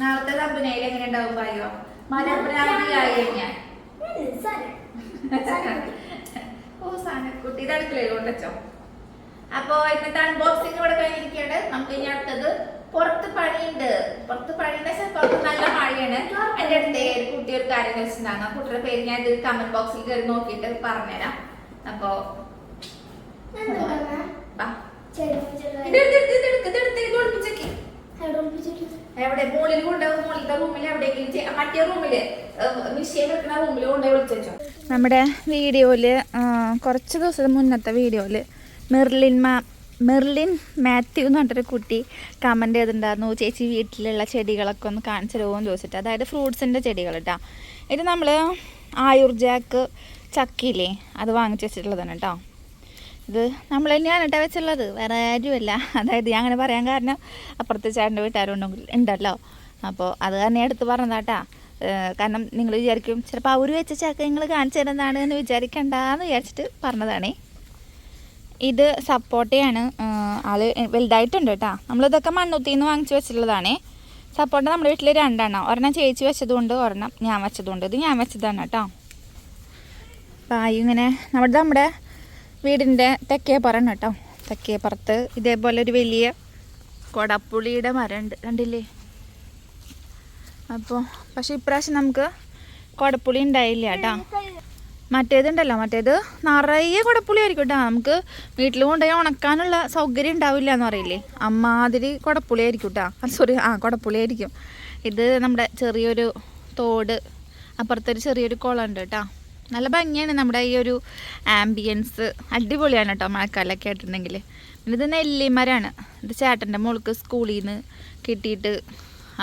നാളത്തെ തമ്പനയിൽ എങ്ങനെ ഉണ്ടാവും പറയോ? മരഭ്രാന്തിയായ ഞാൻ ഓ സാനക്കുട്ടി ഇത് അടുക്കളയിൽ കൊണ്ടുവച്ചോ അപ്പോ ഇന്നത്തെ അൺബോക്സിംഗ് ഇവിടെ കഴിഞ്ഞിരിക്കുകയാണ് നമുക്ക് ഇനി അടുത്തത് പുറത്ത് പണിയുണ്ട് പുറത്ത് പണിയുടെ പുറത്ത് നല്ല മഴയാണ് എന്റെ അടുത്ത് കുട്ടി ഒരു കാര്യം വെച്ചിട്ടുണ്ടാകും ആ കുട്ടിയുടെ പേര് ഞാൻ ഇത് കമന്റ് ബോക്സിൽ കയറി നോക്കിയിട്ട് പറഞ്ഞുതരാം അപ്പോ വാ. ഇത് എടുത്ത് എടുത്ത് ഇത് എടുക്ക്, ഇത് എടുത്ത് ഇത് ഒളിപ്പിച്ചേക്ക്. എവിടെ മോളിൽ കൊണ്ടുപോകും മുകളിലത്തെ റൂമിൽ എവിടെയെങ്കിലും മറ്റേ റൂമിൽ മിഷീൻ വെക്കുന്ന റൂമിൽ കൊണ്ടുപോയി വിളിച്ചോ നമ്മുടെ വീഡിയോയിൽ കുറച്ച് ദിവസത്തിന് മുന്നത്തെ വീഡിയോയിൽ മെർലിൻ മാ മെർലിൻ മാത്യു എന്ന് പറഞ്ഞൊരു കുട്ടി കമന്റ് ചെയ്തിട്ടുണ്ടായിരുന്നു. ചേച്ചി വീട്ടിലുള്ള ചെടികളൊക്കെ ഒന്ന് കാണിച്ചു തരുമോ? എന്ന് ചോദിച്ചിട്ട്. അതായത് ഫ്രൂട്ട്സിന്റെ ചെടികൾ കേട്ടോ ഇത് നമ്മൾ ആയുർജാക്ക് ചക്കിയില്ലേ അത് വാങ്ങിച്ചു വെച്ചിട്ടുള്ളതാണ് കേട്ടോ ഇത് നമ്മൾ തന്നെയാണ് കേട്ടോ വെച്ചുള്ളത് വേറെ ആരുമല്ല. അതായത് ഞാൻ അങ്ങനെ പറയാൻ കാരണം അപ്പുറത്തെ ചേട്ടന്റെ വീട്ടുകാരുണ്ടെങ്കിൽ ഉണ്ടല്ലോ. അപ്പോൾ അത് തന്നെ എടുത്ത് പറഞ്ഞതാട്ടാ കാരണം നിങ്ങൾ വിചാരിക്കും ചിലപ്പോൾ അവർ വെച്ച ചക്ക നിങ്ങൾ കാണിച്ചു തരുന്നതാണ് എന്ന് വിചാരിക്കണ്ടെന്ന് വിചാരിച്ചിട്ട് പറഞ്ഞതാണേ. ഇത് സപ്പോട്ടയാണ് അത് വലുതായിട്ടുണ്ട് കേട്ടോ നമ്മളിതൊക്കെ മണ്ണുത്തിന്ന് വാങ്ങിച്ചു വെച്ചിട്ടുള്ളതാണേ. സപ്പോട്ട നമ്മുടെ വീട്ടിൽ രണ്ടെണ്ണം. ഒരെണ്ണം ചേച്ചി വെച്ചതുകൊണ്ട് ഒരെണ്ണം ഞാൻ വെച്ചതുകൊണ്ട് ഇത് ഞാൻ വെച്ചതാണ് കേട്ടോ പായു ഇങ്ങനെ നമ്മുടെ നമ്മുടെ വീടിന്റെ തെക്കേ പുറം കേട്ടോ. തെക്കേ പുറത്ത് ഇതേപോലെ ഒരു വലിയ കൊടപ്പുളിയുടെ മരമുണ്ട് കണ്ടില്ലേ? അപ്പോൾ പക്ഷെ ഇപ്രാവശ്യം നമുക്ക് കൊടപ്പുളി ഉണ്ടായില്ല കേട്ടോ. മറ്റേതുണ്ടല്ലോ മറ്റേത് നിറയെ കുടപ്പുളി ആയിരിക്കും കേട്ടോ. നമുക്ക് വീട്ടിൽ കൊണ്ടുപോയി ഉണക്കാനുള്ള സൗകര്യം ഉണ്ടാവില്ല എന്ന് പറയില്ലേ? അമ്മാതിരി കുടപ്പുളി ആയിരിക്കും കേട്ടോ. സോറി ആ കുടപ്പുളി ആയിരിക്കും. ഇത് നമ്മുടെ ചെറിയൊരു തോട് അപ്പുറത്തൊരു ചെറിയൊരു കുളം ഉണ്ട് കേട്ടോ. നല്ല ഭംഗിയാണ് നമ്മുടെ ഈ ഒരു ആംബിയൻസ് അടിപൊളിയാണ് കേട്ടോ മഴക്കാലമൊക്കെ ആയിട്ടുണ്ടെങ്കിൽ പിന്നെ ഇത് നെല്ലിമരാണ്. ഇത് ചേട്ടന്റെ മോൾക്ക് സ്കൂളിൽ നിന്ന് കിട്ടിയിട്ട്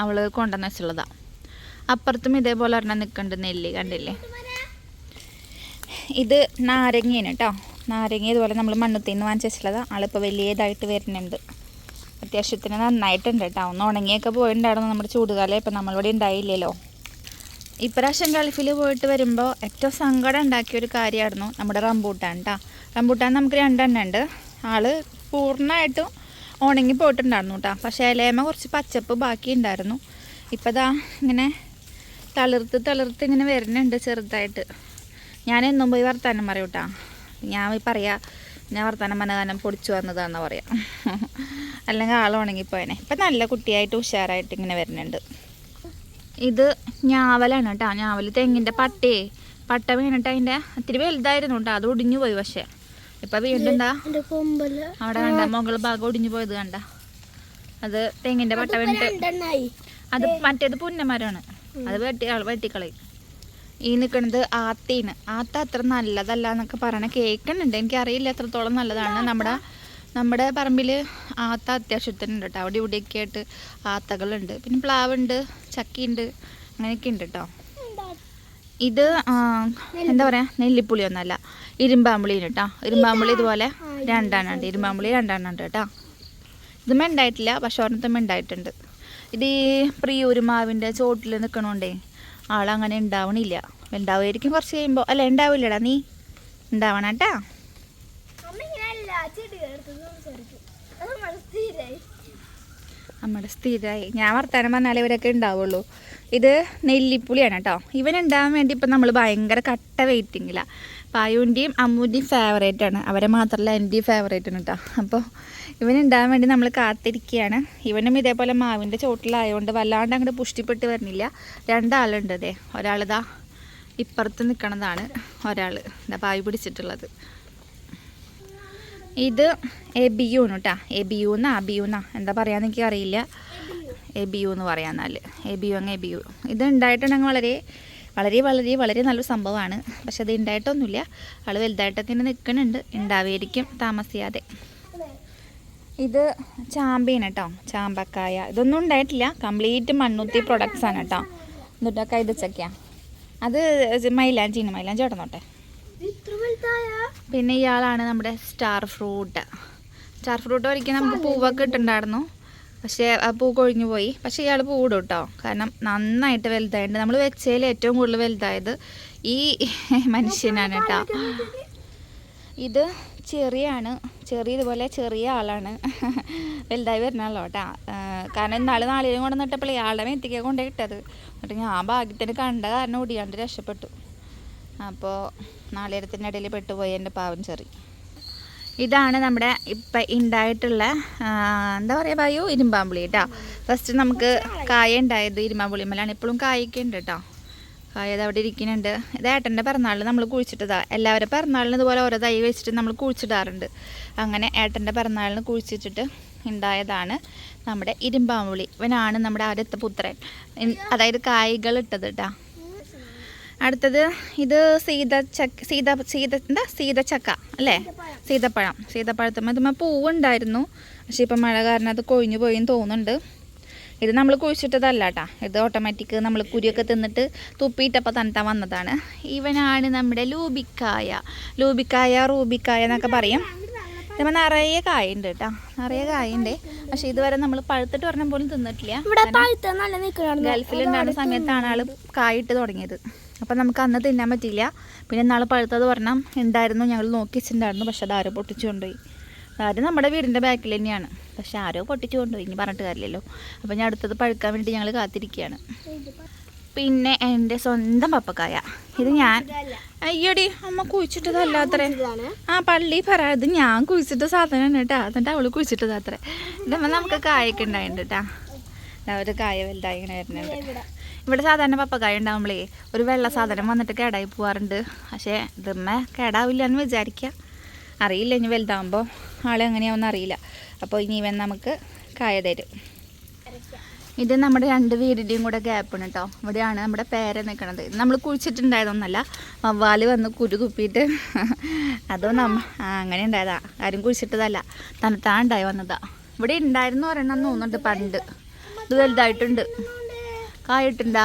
അവൾ കൊണ്ടുവന്ന് വെച്ചുള്ളതാണ് അപ്പുറത്തും ഇതേപോലെ ഒരെണ്ണം നിൽക്കുന്നുണ്ട് നെല്ല് കണ്ടില്ലേ? ഇത് നാരങ്ങയാണ് കേട്ടോ നാരങ്ങ ഇതുപോലെ നമ്മൾ മണ്ണുത്തിന്ന് വാങ്ങിച്ച് വെച്ചുള്ളതാണ് ആളിപ്പോൾ വലിയതായിട്ട് വരുന്നുണ്ട്. അത്യാവശ്യത്തിന് നന്നായിട്ടുണ്ട് കേട്ടോ ഒന്ന് ഉണങ്ങിയൊക്കെ പോയിട്ടുണ്ടായിരുന്നു നമ്മുടെ ചൂടുകാലം. ഇപ്പം നമ്മളിവിടെ ഉണ്ടായില്ലല്ലോ. ഇപ്രാവശ്യം ഗൾഫിൽ പോയിട്ട് വരുമ്പോൾ ഏറ്റവും സങ്കടം ഉണ്ടാക്കിയ ഒരു കാര്യമായിരുന്നു നമ്മുടെ റംബൂട്ടാൻ കേട്ടോ റംബൂട്ടാൻ നമുക്ക് രണ്ടെണ്ണം ഉണ്ട്. ആൾ പൂർണമായിട്ടും ഉണങ്ങി പോയിട്ടുണ്ടായിരുന്നു കേട്ടോ പക്ഷേ ഇലേമ കുറച്ച് പച്ചപ്പ് ബാക്കി ഉണ്ടായിരുന്നു. ഇപ്പം ദാ ഇങ്ങനെ തളിർത്ത് തളിർത്ത് ഇങ്ങനെ വരുന്നുണ്ട് ചെറുതായിട്ട്. ഞാൻ എന്നും പോയി വർത്താനം പറയും കേട്ടോ ഞാൻ പോയി പറയാ ഞാൻ വർത്താനം കാരണം പൊടിച്ചു വന്നതാണെന്ന് പറയാം. അല്ലെങ്കിൽ ആൾ ഉണങ്ങിപ്പോയനെ. ഇപ്പം നല്ല കുട്ടിയായിട്ട് ഉഷാറായിട്ട് ഇങ്ങനെ വരുന്നുണ്ട്. ഇത് ഞാവലാണ് കേട്ടോ. ഞാവൽ തെങ്ങിന്റെ പട്ടേ. പട്ട വീണിട്ട് അതിന്റെ ഇത്തിരി വലുതായിരുന്നു കേട്ടോ. അത് ഒടിഞ്ഞു പോയി പക്ഷേ. ഇപ്പം വീണ്ടും എന്താ? എന്റെ അവിടെ കണ്ട മുകൾ ഭാഗം ഒടിഞ്ഞു പോയത് കണ്ട. അത് തെങ്ങിന്റെ പട്ട വീണിട്ട് അത് മറ്റേത് പുന്നമരമാണ്. അത് വെട്ടി വെട്ടിക്കളയും. ഈ നിൽക്കുന്നത് ആത്തീന്. ആത്ത അത്ര നല്ലതല്ല എന്നൊക്കെ പറയണ കേൾക്കുന്നുണ്ട് എനിക്കറിയില്ല എത്രത്തോളം നല്ലതാണ്. നമ്മുടെ നമ്മുടെ പറമ്പിൽ ആത്ത അത്യാവശ്യത്തിനുണ്ട് കേട്ടോ അവിടെ ഇവിടെയൊക്കെ ആയിട്ട് ആത്തകളുണ്ട്. പിന്നെ പ്ലാവുണ്ട് ചക്കിയുണ്ട് അങ്ങനെയൊക്കെ ഉണ്ട് കേട്ടോ ഇത് എന്താ പറയാ? നെല്ലിപ്പുളി ഒന്നല്ല. ഇരുമ്പാമ്പുളിന് കേട്ടോ ഇരുമ്പാമ്പുളി ഇതുപോലെ രണ്ടെണ്ണം ഉണ്ട്. ഇരുമ്പാമ്പുളി രണ്ടെണ്ണം ഉണ്ട് കേട്ടോ ഇത് മെണ്ടായിട്ടില്ല പക്ഷെ ഒരെണ്ണത്തും മെണ്ടായിട്ടുണ്ട് ഇത് ഈ പ്രിയൂരുമാവിന്റെ ചോട്ടിൽ നിൽക്കണോണ്ടേ ആളങ്ങനെ ഉണ്ടാവണില്ല. ഉണ്ടാവുമായിരിക്കും കുറച്ച് കഴിയുമ്പോൾ അല്ല ഉണ്ടാവില്ലടാ നീ. ഉണ്ടാവണം കേട്ടാ അമ്മ ഇങ്ങനെ എല്ലാ ചെടികൾ എടുത്ത് സംസാരിക്കും അത് മനസ്സിലായി നമ്മുടെ സ്ഥിരമായി ഞാൻ വർത്താനം പറഞ്ഞാലേ ഇവരൊക്കെ ഉണ്ടാവുള്ളൂ. ഇത് നെല്ലിപ്പുളിയാണ് കേട്ടോ. ഇവൻ ഉണ്ടാവാൻ വേണ്ടി ഇപ്പം നമ്മൾ ഭയങ്കര കട്ട വെയിറ്റിങ്ങിലാണ് പായുവിന്റെയും അമ്മൂന്റെയും ഫേവറേറ്റ് ആണ്. അവരെ മാത്രമല്ല എന്റെയും ഫേവറേറ്റ് ആണ് കേട്ടോ. അപ്പോൾ ഇവൻ ഉണ്ടാവാൻ വേണ്ടി നമ്മൾ കാത്തിരിക്കുകയാണ്. ഇവനും ഇതേപോലെ മാവിന്റെ ചോട്ടിലായതുകൊണ്ട് വല്ലാണ്ട് അങ്ങോട്ട് പുഷ്ടിപ്പെട്ട് വരുന്നില്ല രണ്ടാളുണ്ട് അതെ ഒരാളിതാ ഇപ്പുറത്ത് നിൽക്കണതാണ് ഒരാൾ പായ് പിടിച്ചിട്ടുള്ളത്. ഇത് എ ബി യു കേട്ടോ എ ബി യു എന്നാ ബി യു എന്നാ എന്താ പറയാന്ന് എനിക്ക് അറിയില്ല. എ ബി യു എന്ന് പറയാന്നാൽ എ ബി യു അങ്ങ് എ ബി യു ഇത് ഉണ്ടായിട്ടുണ്ടെങ്കിൽ വളരെ വളരെ വളരെ വളരെ നല്ലൊരു സംഭവമാണ്. പക്ഷെ അത് ഉണ്ടായിട്ടൊന്നുമില്ല ആൾ വലുതായിട്ട് തന്നെ നിൽക്കുന്നുണ്ട് ഉണ്ടാവുമായിരിക്കും താമസിയാതെ. ഇത് ചാമ്പയാണ് കേട്ടോ ചാമ്പക്കായ. ഇതൊന്നും ഉണ്ടായിട്ടില്ല കംപ്ലീറ്റ് മണ്ണുത്തി പ്രൊഡക്ട്സാണ് കേട്ടോ എന്നിട്ടൊക്കെ ഇത് ചക്കയാണ് അത് മൈലാഞ്ചിന് മൈലാഞ്ചി ഇടന്നോട്ടെ പിന്നെ ഇയാളാണ് നമ്മുടെ സ്റ്റാർ ഫ്രൂട്ട് സ്റ്റാർ ഫ്രൂട്ട് പറിക്കാൻ നമുക്ക് പൂവൊക്കെ ഇട്ടുണ്ടായിരുന്നു പക്ഷേ ആ പൂ കൊഴിഞ്ഞു പോയി. പക്ഷേ ഇയാൾ പൂവിടും കേട്ടോ കാരണം നന്നായിട്ട് വലുതായിട്ടുണ്ട്. നമ്മൾ വെച്ചതിൽ ഏറ്റവും കൂടുതൽ വലുതായത് ഈ മനുഷ്യനാണ് കേട്ടോ ഇത് ചെറിയാണ്. ചെറിയ ഇതുപോലെ ചെറിയ ആളാണ്. വലുതായി വരുന്നല്ലോ കേട്ടാ കാരണം ഇന്നാൾ നാളിലും കൊണ്ട് നിട്ടപ്പോൾ ഇയാളുടെ മെത്തിക്കെ കൊണ്ടേ ഇട്ടത്. എന്നിട്ട് ഞാൻ ഭാഗ്യത്തിന് കണ്ട കാരണം ഓടിയാണ്ട് രക്ഷപ്പെട്ടു. അപ്പോൾ നാളികേരത്തിന്റെ ഇടയിൽ പെട്ടുപോയി എന്റെ പാവം ചെറി. ഇതാണ് നമ്മുടെ ഇപ്പം ഉണ്ടായിട്ടുള്ള എന്താ പറയുക പറയൂ ഇരുമ്പാമ്പുളി കേട്ടോ ഫസ്റ്റ് നമുക്ക് കായ ഉണ്ടായത് ഇരുമ്പാമ്പുളിമലാണ്. ഇപ്പോഴും കായൊക്കെ ഉണ്ട് കേട്ടോ കായ ഇത് അവിടെ ഇരിക്കുന്നുണ്ട്. ഇത് ഏട്ടന്റെ പിറന്നാളിന് നമ്മൾ കുഴിച്ചിട്ടതാണ് എല്ലാവരും പിറന്നാളിന് ഇതുപോലെ ഓരോ തൈ വെച്ചിട്ട് നമ്മൾ കുഴിച്ചിടാറുണ്ട്. അങ്ങനെ ഏട്ടന്റെ പിറന്നാളിന് കുഴിച്ചിട്ടിട്ട് ഉണ്ടായതാണ് നമ്മുടെ ഇരുമ്പാമ്പുളി. ഇവനാണ് നമ്മുടെ ആദ്യത്തെ പുത്രൻ. അതായത് കായ്കൾ ഇട്ടത് കേട്ടോ അടുത്തത് ഇത് സീത ചക്ക സീത സീത എന്താ? സീതച്ചക്ക അല്ലേ? സീതപ്പഴം. സീതപ്പഴത്തുമ്മ ഇതുമ്മ പൂവുണ്ടായിരുന്നു. പക്ഷേ ഇപ്പം മഴ കാരണം അത് കൊഴിഞ്ഞു പോയെന്ന് തോന്നുന്നുണ്ട്. ഇത് നമ്മൾ കുഴിച്ചിട്ടതല്ല കേട്ടാ ഇത് ഓട്ടോമാറ്റിക് നമ്മൾ കുരിയൊക്കെ തിന്നിട്ട് തുപ്പിയിട്ടപ്പോൾ തന്നിട്ടാ വന്നതാണ്. ഇവനാണ് നമ്മുടെ ലൂബിക്കായ. ലൂബിക്കായ റൂബിക്കായ എന്നൊക്കെ പറയും. ഇതുമ്പോൾ നിറയെ കായുണ്ട് കേട്ടോ. നിറയെ കായുണ്ട്. പക്ഷെ ഇതുവരെ നമ്മൾ പഴുത്തിട്ട് പറഞ്ഞ പോലും തിന്നിട്ടില്ല. ഗൾഫിലുണ്ടാകുന്ന സമയത്താണ് ആൾ കായിട്ട് തുടങ്ങിയത്. അപ്പം നമുക്ക് അന്ന് തിന്നാൻ പറ്റിയില്ല. പിന്നെ നാളെ പഴുത്തത് പറഞ്ഞാൽ ഉണ്ടായിരുന്നു ഞങ്ങൾ നോക്കി വെച്ചിട്ടുണ്ടായിരുന്നു. പക്ഷെ അത് ആരോ പൊട്ടിച്ചു കൊണ്ടുപോയി. അത് നമ്മുടെ വീടിന്റെ ബാക്കിൽ തന്നെയാണ്. പക്ഷെ ആരോ പൊട്ടിച്ചു കൊണ്ടുപോയി. ഇനി പറഞ്ഞിട്ട് കാര്യമില്ലല്ലോ. അപ്പം ഞാൻ അടുത്തത് പഴുക്കാൻ വേണ്ടി ഞങ്ങൾ കാത്തിരിക്കുകയാണ്. പിന്നെ എന്റെ സ്വന്തം പപ്പക്കായ. ഇത് ഞാൻ അയ്യടി അമ്മ കുഴിച്ചിട്ടതല്ല അത്രേ ആ പള്ളി പറ. ഇത് ഞാൻ കുഴിച്ചിട്ട സാധനമാണ് കേട്ടോ. എന്നിട്ട് അവൾ കുഴിച്ചിട്ടത് അത്രേ ഇതമ്മ നമുക്ക് കായൊക്കെ ഉണ്ടായിട്ടുണ്ട് കേട്ടാ. ഒരു കായ വലുതായി ഇങ്ങനെ വരുന്നുണ്ട്. ഇവിടെ സാധാരണ പപ്പക്കായ ഉണ്ടാകുമ്പോഴേ ഒരു വെള്ള സാധനം വന്നിട്ട് കേടായി പോവാറുണ്ട്. പക്ഷേ ഇതമ്മ കേടാവില്ല എന്ന് വിചാരിക്കുക അറിയില്ല ഇനി വലുതാകുമ്പോൾ ആളെ എങ്ങനെയാവുമെന്ന് അറിയില്ല. അപ്പോൾ ഇനി ഇവൻ നമുക്ക് കായ തരും. ഇത് നമ്മുടെ രണ്ട് വീടിന്റെയും കൂടെ ഗ്യാപ്പാണ് കേട്ടോ ഇവിടെയാണ് നമ്മുടെ പേര നിൽക്കണത് ഇത് നമ്മൾ കുഴിച്ചിട്ടുണ്ടായതൊന്നല്ല വവ്വാൽ വന്ന് കുരു കുപ്പിയിട്ട് അതോ നമ്മ അങ്ങനെ ഉണ്ടായതാ. ആരും കുഴിച്ചിട്ടതല്ല. തണുത്താ ഉണ്ടായി വന്നതാ. ഇവിടെ ഉണ്ടായിരുന്നു ഒരെണ്ണം തോന്നുന്നുണ്ട് പണ്ട്. ഇത് വലുതായിട്ടുണ്ട്. കായിട്ടുണ്ടാ?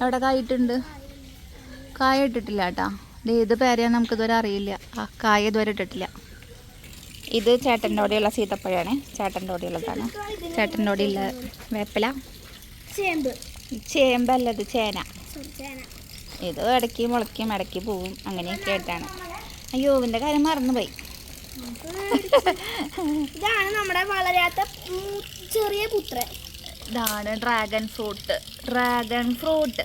എവിടെ കായിട്ടുണ്ട്. കായ ഇട്ടിട്ടില്ല കേട്ടോ ഇത് ഏത് പേരയാന്ന് നമുക്കിതുവരെ അറിയില്ല. ആ കായ ഇതുവരെ ഇട്ടിട്ടില്ല. ഇത് ചേട്ടന്റെ കൂടെയുള്ള സീതപ്പഴമാണ് ചേട്ടന്റെ കൂടെയുള്ളതാണ് ചേട്ടന്റെ കൂടെയുള്ള വേപ്പില. ചേമ്പ്. ചേമ്പല്ല ഇത് ചേന. ഇത് ഇടയ്ക്ക് മുളയ്ക്കും ഇടയ്ക്ക് പോവും അങ്ങനെയൊക്കെ ആയിട്ടാണ്. അയ്യോ ഇതിന്റെ കാര്യം മറന്നുപോയി. ഇതാണ് നമ്മുടെ വളരാത്ത ചെറിയ പുത്രൻ. ഇതാണ് ഡ്രാഗൺ ഫ്രൂട്ട് ഡ്രാഗൺ ഫ്രൂട്ട്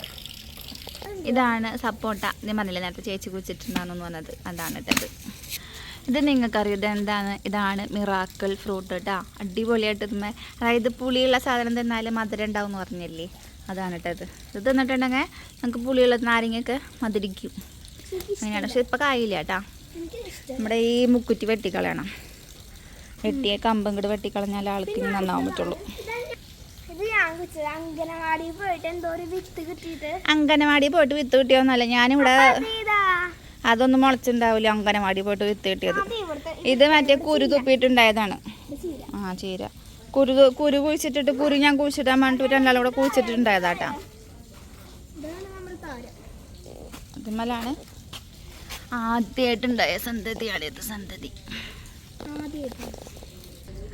ഇതാണ് സപ്പോട്ട. ഞാൻ പറഞ്ഞില്ലേ നേരത്തെ ചേച്ചി കുഴിച്ചിട്ടുണ്ടാന്ന് പറഞ്ഞത്. അതാണ് ഇട്ടത്. ഇത് നിങ്ങൾക്കറിയാം? ഇത് എന്താണ്? ഇതാണ് മിറാക്കിൾ ഫ്രൂട്ട് കേട്ടോ അടിപൊളിയായിട്ട് തിന്മേ അതായത് പുളിയുള്ള സാധനം തിന്നാലും മധുരം ഉണ്ടാവും എന്ന് പറഞ്ഞില്ലേ? അതാണ് ഇട്ടത്. ഇത് തിന്നിട്ടുണ്ടെങ്കിൽ നമുക്ക് പുളിയുള്ള നാരങ്ങയൊക്കെ മധുരിക്കും. അങ്ങനെയാണ്. പക്ഷെ ഇപ്പം കായില്ല കേട്ടോ. നമ്മുടെ ഈ മുക്കുറ്റി വെട്ടിക്കളയണം. വെട്ടിയ കമ്പം കൂടെ വെട്ടിക്കളഞ്ഞാൽ ആൾക്ക് നന്നാവാൻ പറ്റുള്ളൂ. ഞാൻ കുറിച്ചത് അങ്കനവാടി പോയിട്ട് എന്തോ ഒരു വിത്ത് കിട്ടിയിട്ട്. അങ്കനവാടി പോയിട്ട് വിത്ത് കിട്ടിയോന്നല്ല ഞാനിവിടെ അതൊന്നും മുളച്ചിണ്ടാവില്ല അങ്കനവാടി പോയിട്ട് വിത്ത് കിട്ടിയത്. അത് ഇത് മറ്റേ കുരു തുപ്പിയിട്ടുണ്ടായതാണ്. ചീര. ആ ചീര. കുരു കുരു കുഴിച്ചിട്ടിട്ട് കുരു ഞാൻ കുഴിച്ചിട്ടാൻ വേണ്ടിട്ട് രണ്ടാളും കൂടെ കുഴിച്ചിട്ടുണ്ടായതാട്ടാ അതുമല്ലാണ് ആദ്യമായിട്ടുണ്ടായ സന്തതിയാണ് ഇത് സന്തതി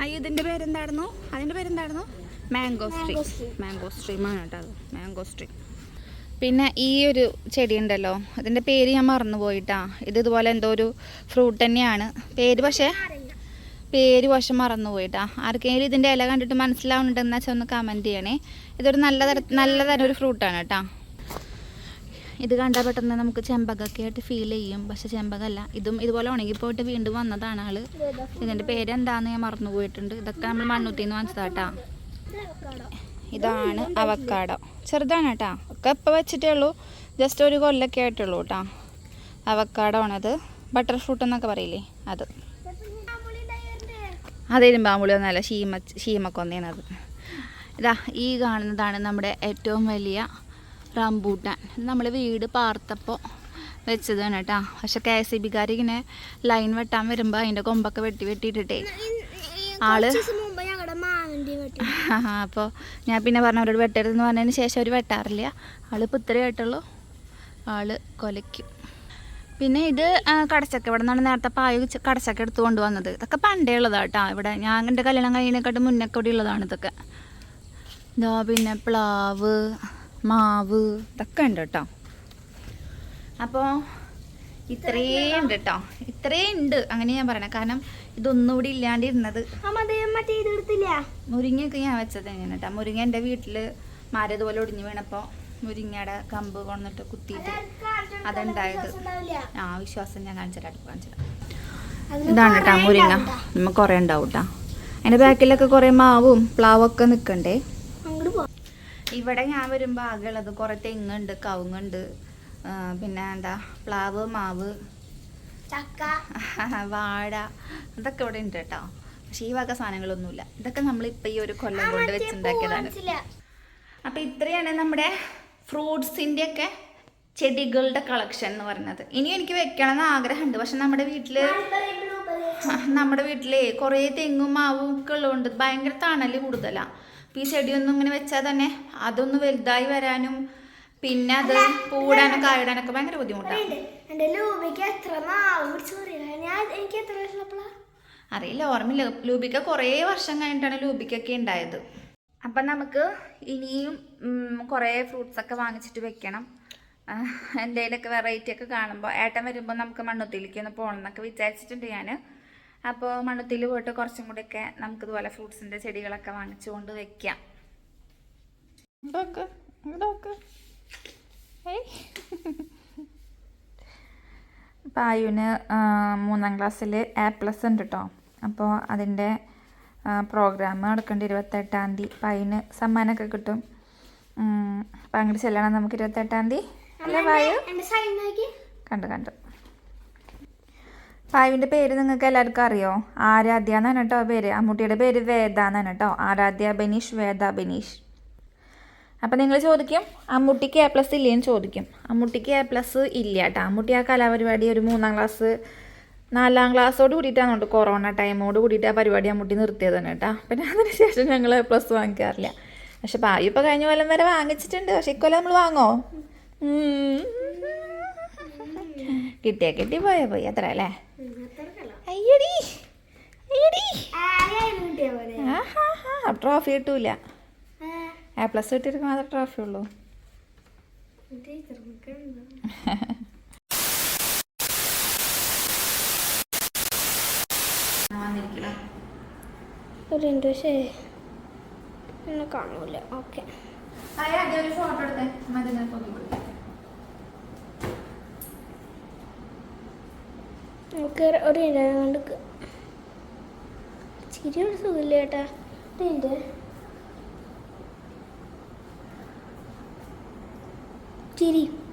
അയ്യോ ഇതിന്റെ പേരെന്തായിരുന്നു? അതിന്റെ പേരെന്തായിരുന്നു? Mango stream. മാംഗോ സ്ട്രീമാണ് കേട്ടോ അത്. മാംഗോ സ്ട്രീം പിന്നെ ഈ ഒരു ചെടി ഉണ്ടല്ലോ അതിന്റെ പേര് ഞാൻ മറന്നുപോയിട്ടാ. ഇത് ഇതുപോലെ എന്തോ ഒരു ഫ്രൂട്ട് തന്നെയാണ്. പേര് പക്ഷേ പേര് പക്ഷെ മറന്നുപോയിട്ടാ. ആർക്കെങ്കിലും ഇതിന്റെ ഇല കണ്ടിട്ട് മനസ്സിലാവുന്നുണ്ടെന്ന് വെച്ചാൽ ഒന്ന് കമന്റ് ചെയ്യണേ. ഇതൊരു നല്ല തര നല്ല തരം ഒരു ഫ്രൂട്ടാണ് കേട്ടോ. ഇത് കണ്ടാൽ പെട്ടെന്ന് നമുക്ക് ചെമ്പകൊക്കെ ആയിട്ട് ഫീൽ ചെയ്യും. പക്ഷെ ചെമ്പകല്ല ഇതും ഇതുപോലെ ഉണങ്ങിപ്പോയിട്ട് വീണ്ടും വന്നതാണ് ആൾ. ഇതിന്റെ പേര് എന്താണെന്ന് ഞാൻ മറന്നു പോയിട്ടുണ്ട് ഇതൊക്കെ നമ്മൾ മണ്ണൂത്തിന്ന് വാങ്ങിച്ചതാട്ടാ ഇതാണ് അവക്കാടോ. ചെറുതാണ് കേട്ടാ. ഒക്കെ ഇപ്പം വെച്ചിട്ടേ ഉള്ളൂ. ജസ്റ്റ് ഒരു കൊല്ലൊക്കെ ആയിട്ടുള്ളൂ കേട്ടോ. അവക്കാടോ ആണത്. ബട്ടർ ഫ്രൂട്ട് എന്നൊക്കെ പറയില്ലേ? അത്. അതേലും അതിരുമ്പാമ്പുളി ഒന്നല്ല ഷീമ ഷീമക്കൊന്നേനത് ഇതാ ഈ കാണുന്നതാണ് നമ്മുടെ ഏറ്റവും വലിയ റംബൂട്ടാൻ. നമ്മൾ വീട് പാർത്തപ്പോൾ വെച്ചതാണ് കേട്ടോ. പക്ഷെ കെ എസ് ഇ ബിക്കാർ ഇങ്ങനെ ലൈൻ വെട്ടാൻ വരുമ്പോൾ അതിന്റെ കൊമ്പൊക്കെ വെട്ടി വെട്ടിയിട്ടിട്ടേ. ആൾ കുറച്ച് ദിവസം മുമ്പ് ഞങ്ങളുടെ മാവിന്റെ വെട്ടി അപ്പോൾ ഞാൻ പിന്നെ പറഞ്ഞു അവരോട് വെട്ടരുതെന്ന് പറഞ്ഞതിന് ശേഷം അവർ വെട്ടാറില്ല. ആളിപ്പോൾ ഇത്രയേ ആയിട്ടുള്ളൂ. ആൾ കൊലയ്ക്കും. പിന്നെ ഇത് കടച്ചക്ക. ഇവിടെ നിന്നാണ് നേരത്തെ പായ കടച്ചക്ക എടുത്തു കൊണ്ടുവന്നത്. ഇതൊക്കെ പണ്ടേ ഉള്ളതാണ് കേട്ടോ ഇവിടെ ഞാൻ എന്റെ കല്യാണം കഴിയുന്നതിനെക്കാട്ടും മുന്നേ കൂടി ഉള്ളതാണ് ഇതൊക്കെ. ഇതാ പിന്നെ പ്ലാവ് മാവ് ഇതൊക്കെ ഉണ്ട് കേട്ടോ അപ്പോൾ ഇത്രയും ഉണ്ട് കേട്ടോ ഇത്രയും ഉണ്ട്. അങ്ങനെ ഞാൻ പറയണേ. കാരണം ഇതൊന്നും ഇവിടെ ഇല്ലാണ്ടിരുന്നത് മുരിങ്ങയൊക്കെ ഞാൻ വെച്ചത് എങ്ങനെ കേട്ടോ മുരിങ്ങ എന്റെ വീട്ടിൽ മരതുപോലെ ഒടിഞ്ഞു വീണപ്പോൾ മുരിങ്ങയുടെ കമ്പ് കൊണ്ടിട്ട് കുത്തിയിട്ട് അതുണ്ടായത് ആ വിശ്വാസം ഞാൻ കാണിച്ചിട്ട് കാണിച്ചിട്ട് അടുപ്പ് ഇതാണ് കേട്ടോ മുരിങ്ങ. നമ്മൾ കുറേ ഉണ്ടാവും കേട്ടോ അതിന്റെ ബാക്കിലൊക്കെ കുറേ മാവും പ്ലാവൊക്കെ നിക്കണ്ടേ? ഇവിടെ ഞാൻ വരുമ്പോൾ ഉള്ളത് കുറേ തെങ്ങുണ്ട് കവുങ്ങുണ്ട് പിന്നെ എന്താ പ്ലാവ് മാവ് ചക്ക. വാഴ അതൊക്കെ ഇവിടെ ഉണ്ട് കേട്ടോ. പക്ഷേ ഈ വക സാധനങ്ങളൊന്നുമില്ല. ഇതൊക്കെ നമ്മൾ ഇപ്പൊ ഈ ഒരു കൊല്ലം കൊണ്ട് വെച്ചുണ്ടാക്കിയതാണ്. അപ്പം ഇത്രയാണ് നമ്മുടെ ഫ്രൂട്ട്സിന്റെ ഒക്കെ ചെടികളുടെ കളക്ഷൻ എന്ന് പറയുന്നത്. ഇനി എനിക്ക് വെക്കണം എന്ന് ആഗ്രഹമുണ്ട്. പക്ഷെ നമ്മുടെ വീട്ടിൽ നമ്മുടെ വീട്ടിലെ കുറേ തെങ്ങും മാവും ഒക്കെ ഉള്ളതുകൊണ്ട് ഭയങ്കര തണൽ കൂടുതലാണ് അപ്പൊ ഈ ചെടിയൊന്നും ഇങ്ങനെ വെച്ചാൽ തന്നെ അതൊന്ന് വലുതായി വരാനും പിന്നെ അത് പൂടാനൊക്കെ ആയിടാനൊക്കെ ഭയങ്കര ബുദ്ധിമുട്ടാണ് എന്റെ ലൂബിക്ക് എത്ര ഞാൻ എനിക്ക് എത്ര അറിയില്ല ഓർമ്മയില്ല. ലൂബിക്ക കുറേ വർഷം കഴിഞ്ഞിട്ടാണ് ലൂബിക്കൊക്കെ ഉണ്ടായത്. അപ്പം നമുക്ക് ഇനിയും കുറെ ഫ്രൂട്ട്സ് ഒക്കെ വാങ്ങിച്ചിട്ട് വെക്കണം. എന്തെങ്കിലുമൊക്കെ വെറൈറ്റി ഒക്കെ കാണുമ്പോൾ ഏട്ടൻ വരുമ്പോൾ നമുക്ക് മണ്ണുത്തിയിലേക്ക് ഒന്ന് പോകണം എന്നൊക്കെ വിചാരിച്ചിട്ടുണ്ട് ഞാൻ അപ്പോൾ മണ്ണുത്തിയിൽ പോയിട്ട് കുറച്ചും കൂടെയൊക്കെ നമുക്ക് ഇതുപോലെ ഫ്രൂട്ട്സിന്റെ ചെടികളൊക്കെ വാങ്ങിച്ചുകൊണ്ട് വെക്കാം. ഇതൊക്കെ പായുവിന് മൂന്നാം ക്ലാസ്സിൽ എ പ്ലസ് ഉണ്ട് കേട്ടോ അപ്പോൾ അതിന്റെ പ്രോഗ്രാം നടക്കേണ്ട ഇരുപത്തെട്ടാം തീയതി. പായുവിന് സമ്മാനമൊക്കെ കിട്ടും. അപ്പം അങ്ങോട്ട് ചെല്ലണം നമുക്ക് ഇരുപത്തെട്ടാം തീയതി. അല്ലേ പായു നോക്കി. കണ്ടു കണ്ടു. പായുവിന്റെ പേര് നിങ്ങൾക്ക് എല്ലാവർക്കും അറിയോ? ആരാധ്യ എന്നാണ് കേട്ടോ പേര്. അമ്മൂട്ടിയുടെ പേര് വേദ എന്നാണ് കേട്ടോ ആരാധ്യ ബനീഷ് വേദ ബനീഷ്. അപ്പം നിങ്ങൾ ചോദിക്കും അമ്മൂട്ടിക്ക് എ പ്ലസ് ഇല്ലേന്ന് ചോദിക്കും. അമ്മൂട്ടിക്ക് എ പ്ലസ് ഇല്ല കേട്ടോ അമ്മൂട്ടി ആ കലാപരിപാടി ഒരു മൂന്നാം ക്ലാസ് നാലാം ക്ലാസ്സോട് കൂടിയിട്ടാണ് കൊണ്ട് കൊറോണ ടൈമോട് കൂടിയിട്ട് ആ പരിപാടി അമ്മൂട്ടി നിർത്തിയത് തന്നെ കേട്ടോ പിന്നെ അതിന് ശേഷം ഞങ്ങൾ എ പ്ലസ് വാങ്ങിക്കാറില്ല. പക്ഷെ ഭാവി ഇപ്പോൾ കഴിഞ്ഞ കൊല്ലം വരെ വാങ്ങിച്ചിട്ടുണ്ട്. പക്ഷെ ഇക്കൊല്ലം നമ്മൾ വാങ്ങോ? കിട്ടിയ കിട്ടി പോയ പോയി. അത്ര അല്ലേ? അയ്യടി. അയ്യടി. ട്രോഫി കിട്ടൂല. എ പ്ലസ് കിട്ടിയിട്ട് മാത്രമേ ട്രോഫി ഉള്ളൂ. ഒരു മിനിറ്റ് ശരി എന്നെ കാണൂല. ഓക്കെ ഒരു ഫോട്ടോ എടുത്തേ. മതി പൊക്കി കൊടുക്കാം നമുക്ക് ഒരു മിനിറ്റ് കൊണ്ട് ചിരി ഒരു സുഖമില്ല ചേട്ടാ ഒരു മിനിറ്റ് ചിരി